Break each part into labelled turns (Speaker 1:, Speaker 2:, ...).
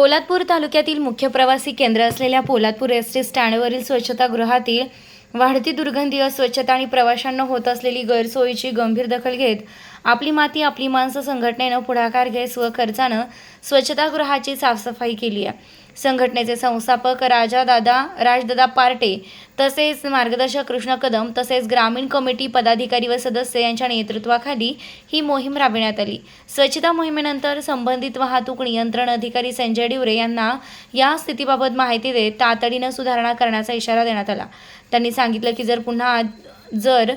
Speaker 1: पोलादपूर तालुक्यातील मुख्य प्रवासी केंद्र असलेल्या पोलादपूर एस टी स्टँडवरील स्वच्छतागृहातील वाढती दुर्गंधी अस्वच्छता आणि प्रवाशांना होत असलेली गैरसोयीची गंभीर दखल घेत आपली माती आपली माणसं संघटनेनं पुढाकार घेत स्वखर्चानं स्वच्छतागृहाची साफसफाई केली आहे. संघटनेचे संस्थापक राजादादा राजदादा पार्टे तसेच मार्गदर्शक कृष्ण कदम तसेच ग्रामीण कमिटी पदाधिकारी व सदस्य यांच्या नेतृत्वाखाली ही मोहीम राबविण्यात आली. स्वच्छता मोहिमेनंतर संबंधित वाहतूक नियंत्रण अधिकारी संजय डिवरे यांना या स्थितीबाबत माहिती देत तातडीनं सुधारणा करण्याचा इशारा देण्यात आला. त्यांनी सांगितलं की जर पुन्हा जर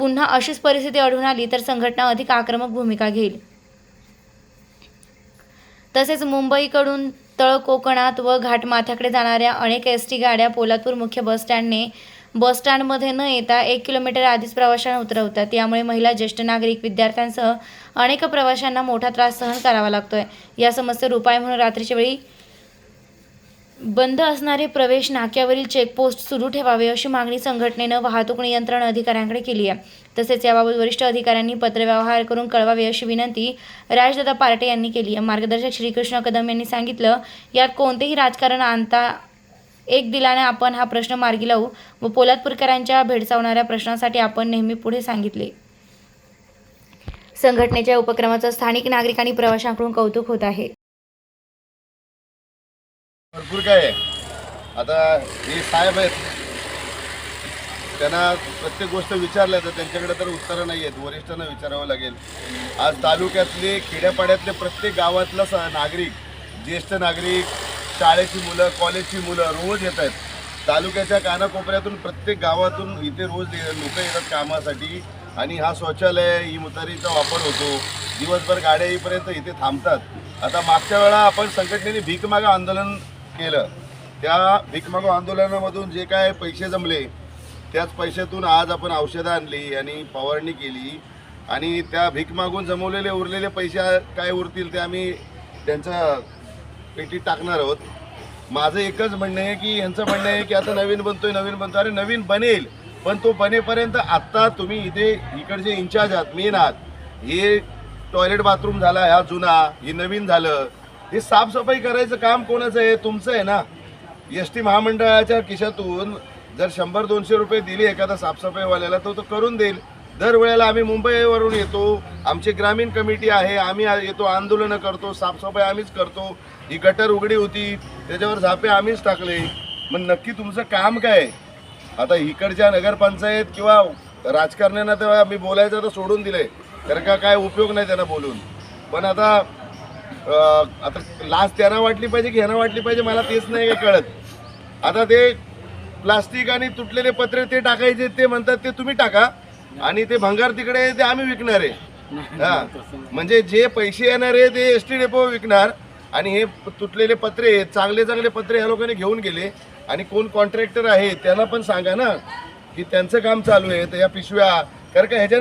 Speaker 1: पुन्हा अशीच परिस्थिती आढळून आली तर संघटना अधिक आक्रमक भूमिका घेईल. तसेच मुंबईकडून तळ कोकणात व घाटमाथ्याकडे जाणाऱ्या अनेक एस टी गाड्या पोलादपूर मुख्य बसस्टँडने बसस्टँडमध्ये न येता एक किलोमीटर आधीच प्रवाशांना उतरवतात. यामुळे महिला ज्येष्ठ नागरिक विद्यार्थ्यांसह अनेक प्रवाशांना मोठा त्रास सहन करावा लागतोय. या समस्येवर उपाय म्हणून रात्रीच्या वेळी बंद असणारे प्रवेश नाक्यावरील चेकपोस्ट सुरू ठेवावे अशी मागणी संघटनेनं वाहतूक नियंत्रण अधिकाऱ्यांकडे केली आहे. तसेच याबाबत वरिष्ठ अधिकाऱ्यांनी पत्रव्यवहार करून कळवावे अशी विनंती राजदादा पार्टे यांनी केली आहे. मार्गदर्शक श्रीकृष्ण कदम यांनी सांगितलं यात कोणतेही राजकारण आणता एक दिलाने आपण हा प्रश्न मार्गी लावू व पोलादपूरकरांच्या भेडसावणाऱ्या प्रश्नासाठी आपण नेहमी पुढे सांगितले. संघटनेच्या उपक्रमाचं स्थानिक नागरिक आणि प्रवाशांकडून कौतुक होत आहे.
Speaker 2: भरपूर काय आहे. आता हे साहेब आहेत. त्यांना प्रत्येक गोष्ट विचारल्या तर त्यांच्याकडे तर उत्तरं नाही आहेत. वरिष्ठांना विचारावं लागेल. आज तालुक्यातले खेड्यापाड्यातले प्रत्येक गावातला स नागरिक ज्येष्ठ नागरिक शाळेची मुलं कॉलेजची मुलं रोज येत आहेत. तालुक्याच्या कानाकोपऱ्यातून प्रत्येक गावातून इथे रोज लोक येतात कामासाठी. आणि हा शौचालय ही मुतारीचा वापर होतो. दिवसभर गाड्या येईपर्यंत इथे थांबतात. आता मागच्या वेळा आपण संघटनेने भीक मागा आंदोलन केलं. त्या भिकमागो आंदोलनामधून जे काय पैसे जमले त्याच पैशातून आज आपण औषधं आणली आणि फवारणी केली. आणि त्या भीक मागून जमवलेले उरलेले पैसे काय उरतील ते आम्ही त्यांच्या पेटीत टाकणार आहोत. माझं एकच म्हणणं आहे की यांचं म्हणणं आहे की आता नवीन बनतोय नवीन बनतो अरे नवीन बनेल पण तो बनेपर्यंत आत्ता तुम्ही इथे इकडचे इन्चार्ज आहात मेन आहात. हे टॉयलेट बाथरूम झाला ह्या जुना हे नवीन झालं. हे साफसफाई करायचं काम कोणाचं आहे? तुमचं आहे ना? एस टी महामंडळाच्या खिशातून जर शंभर दोनशे रुपये दिले एखादा साफसफाईवाल्याला तो तो करून देईल. दरवेळेला आम्ही मुंबईवरून येतो. आमची ग्रामीण कमिटी आहे. आम्ही येतो आंदोलनं करतो साफसफाई आम्हीच करतो. ही गटर उघडी होती. त्याच्यावर झापे आम्हीच टाकले. मग नक्की तुमचं काम काय? आहे? आता इकडच्या नगरपंचायत किंवा राजकारण्यांना तर आम्ही बोलायचं तर सोडून दिलंय. तर का काय उपयोग नाही त्यांना बोलून. पण आता आता लाच त्यांना वाटली पाहिजे की ह्यांना वाटली पाहिजे मला तेच नाही काही कळत. आता ते प्लास्टिक आणि तुटलेले पत्रे ते टाकायचे ते म्हणतात ते तुम्ही टाका. आणि ते भंगार तिकडे ते आम्ही विकणार आहे. हा. म्हणजे जे पैसे येणार आहे ते एस टी डेपो विकणार. आणि हे तुटलेले पत्रे चांगले चांगले पत्रे ह्या लोकांनी घेऊन गेले. आणि कोण कॉन्ट्रॅक्टर आहे त्यांना पण सांगा ना की त्यांचं काम चालू आहे तर या पिशव्या कारण का ह्याच्या